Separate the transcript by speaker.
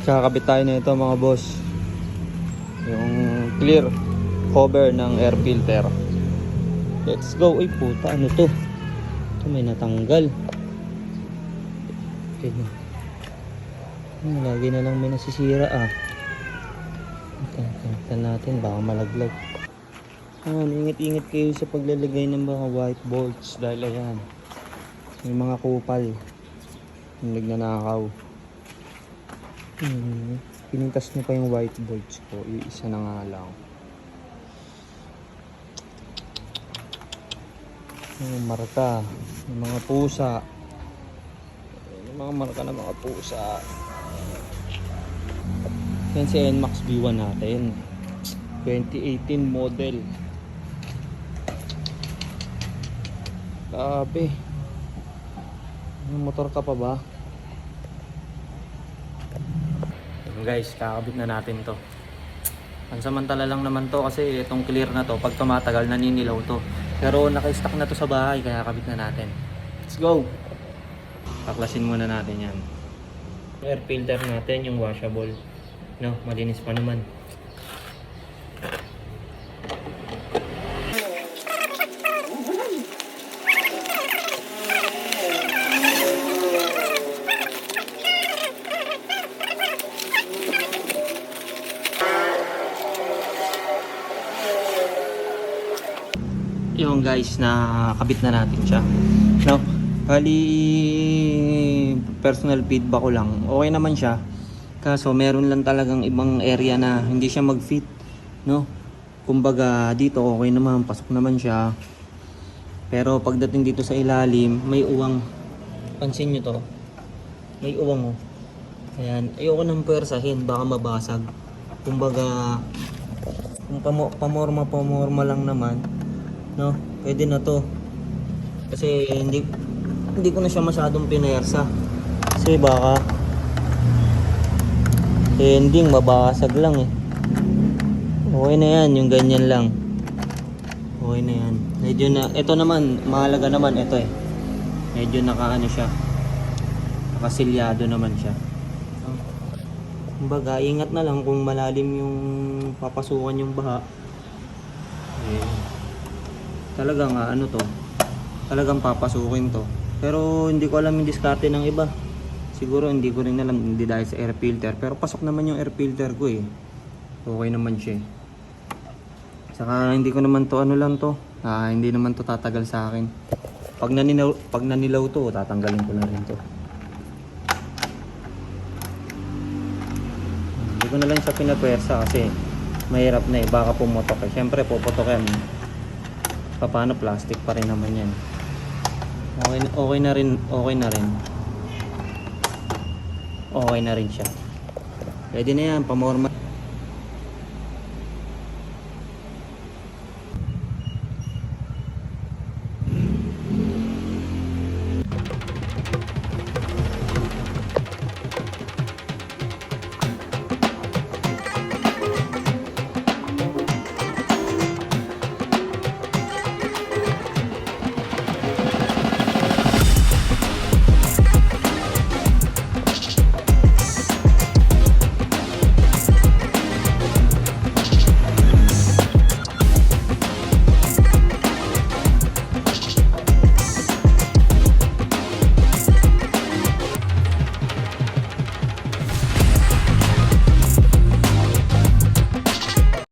Speaker 1: Kakabit tayo na ito mga boss. Yung clear cover ng air filter. Let's go. Uy puta, ano to? Ito may natanggal. Okay na. Hmm, lagi na lang may nasisira ah. Kalimutan natin, baka malaglag. Ah, ingat-ingat kayo sa paglalagay ng mga white bolts dahil ayan. May mga kupal. Yung nagnanakaw. Hmm, pinintas niyo pa yung white bolts ko. Iisa na nga lang. Yung marka. Yung mga pusa. Yung mga marka ng mga pusa. Yan si NMAX V1 natin. 2018 model. Grabe. May motor ka pa ba? Yun guys, kakabit na natin to. Pansamantala lang naman to kasi itong clear na to, pag tumatagal naninilaw to. Pero naka-stock na to sa bahay kaya kabit na natin. Let's go! Paklasin muna natin yan. Air filter natin, yung washable. No, malinis pa naman. Yung guys na kabit na natin siya. No? Bali personal feedback ko lang. Okay naman siya. Kaso meron lang talagang ibang area na hindi siya mag fit no? Kumbaga dito okay naman. Pasok naman siya. Pero pagdating dito sa ilalim may uwang. Pansin nyo to. May uwang oh. Ayan. Ayoko nang pwersahin. Baka mabasag. Kumbaga kung pamo, pamorma pamorma lang naman no? Pwede na to. Kasi hindi hindi ko na siya masyadong pinersa. Kasi baka ending mabasag lang eh. Okay na yan yung ganyan lang. Okay na yan. Medyo na ito naman mahalaga naman ito eh. Medyo nakaano siya. Nakasilyado naman siya. Kumbaga ingat na lang kung malalim yung papasukan yung baha. Eh, talagang ah, ano to talagang papasukin to. Pero hindi ko alam yung diskarte ng iba. Siguro hindi ko rin alam hindi dahil sa air filter. Pero pasok naman yung air filter ko eh. Okay naman siya eh. saka hindi ko naman to ano lang to ah, hindi naman to tatagal sa akin. Pag nanilaw, pag nanilaw to tatanggalin ko na rin to. Hindi ko na lang siya pinapwersa kasi mahirap na eh. Baka pumutok eh. Syempre puputok yan paano plastic pa rin naman yan. Okay, okay na rin okay na rin. Okay na rin siya. Pwede na yan pamorma